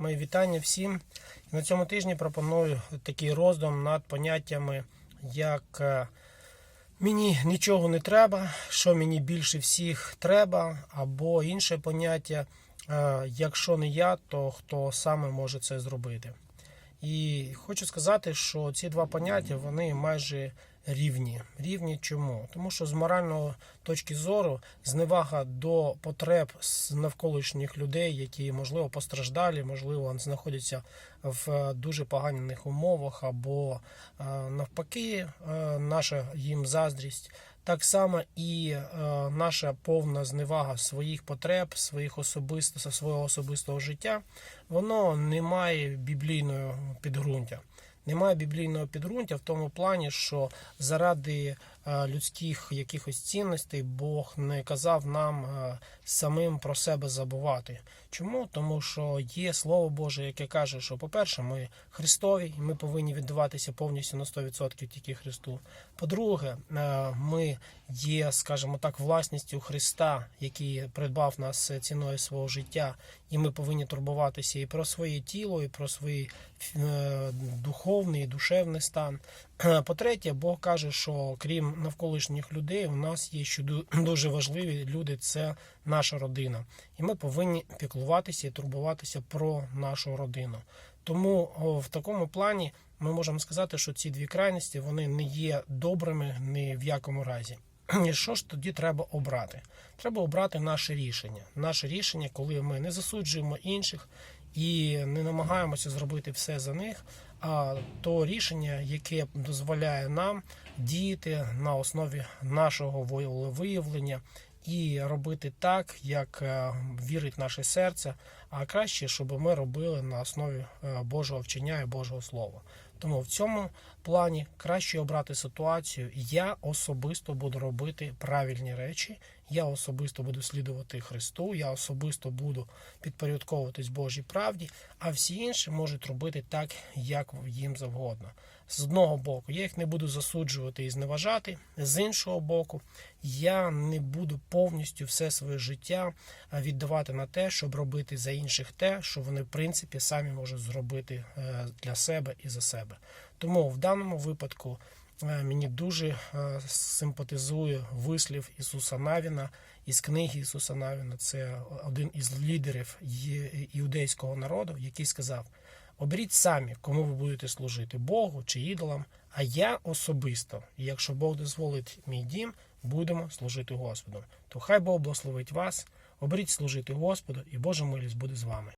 Мої вітання всім. На цьому тижні пропоную такий роздум над поняттями, як е, мені нічого не треба, що мені більше всіх треба, або інше поняття, е, якщо не я, то хто саме може це зробити. І хочу сказати, що ці два поняття вони майже рівні. Рівні чому? Тому що з моральної точки зору зневага до потреб навколишніх людей, які можливо постраждалі, можливо, знаходяться в дуже поганих умовах, або е, навпаки, е, наша їм заздрість. Так само і е, наша повна зневага своїх потреб, своїх особисто, свого особистого життя, воно не має біблійного підґрунтя. Немає біблійного підґрунтя в тому плані, що заради е, людських якихось цінностей Бог не казав нам е, самим про себе забувати. Чому? Тому що є Слово Боже, яке каже, що, по-перше, ми Христові, і ми повинні віддаватися повністю на 100% тільки Христу. По-друге, е, ми є, скажімо так, власністю Христа, який придбав нас ціною свого життя, і ми повинні турбуватися і про своє тіло, і про е, духовний і душевний стан. По-третє, Бог каже, що крім навколишніх людей, у нас є ще дуже важливі люди це наша родина. І ми повинні піклуватися і турбуватися про нашу родину. Тому в такому плані ми можемо сказати, що ці дві крайності вони не є добрими ні в якому разі. І що ж тоді треба обрати? Треба обрати наше рішення. Наше рішення, коли ми не засуджуємо інших і не намагаємося зробити все за них, а то рішення, яке дозволяє нам діяти на основі нашого волевиявлення і робити так, як е, вірить наше серце, а краще, щоб ми робили на основі е, Божого вчення і Божого Слова. Тому в цьому плані краще обрати ситуацію. Я особисто буду робити правильні речі. Я особисто буду слідувати Христу. Я особисто буду підпорядковуватись Божій правді, а всі інші можуть робити так, як їм завгодно. З одного боку, я їх не буду засуджувати і зневажати. З іншого боку, я не буду повністю все своє життя віддавати на те, щоб робити за інших те, що вони в принципі самі можуть зробити е, для себе і за себе. Тому в даному випадку е, мені дуже е, симпатизує вислів Ісуса Навіна із книги Ісуса Навіна. Це один із лідерів іудейського народу, який сказав: Оберіть самі, кому ви будете служити Богу чи ідолам. А я особисто, якщо Бог дозволить мій дім, будемо служити Господу. То хай Бог благословить вас, оберіть служити Господу, і Божа милість буде з вами.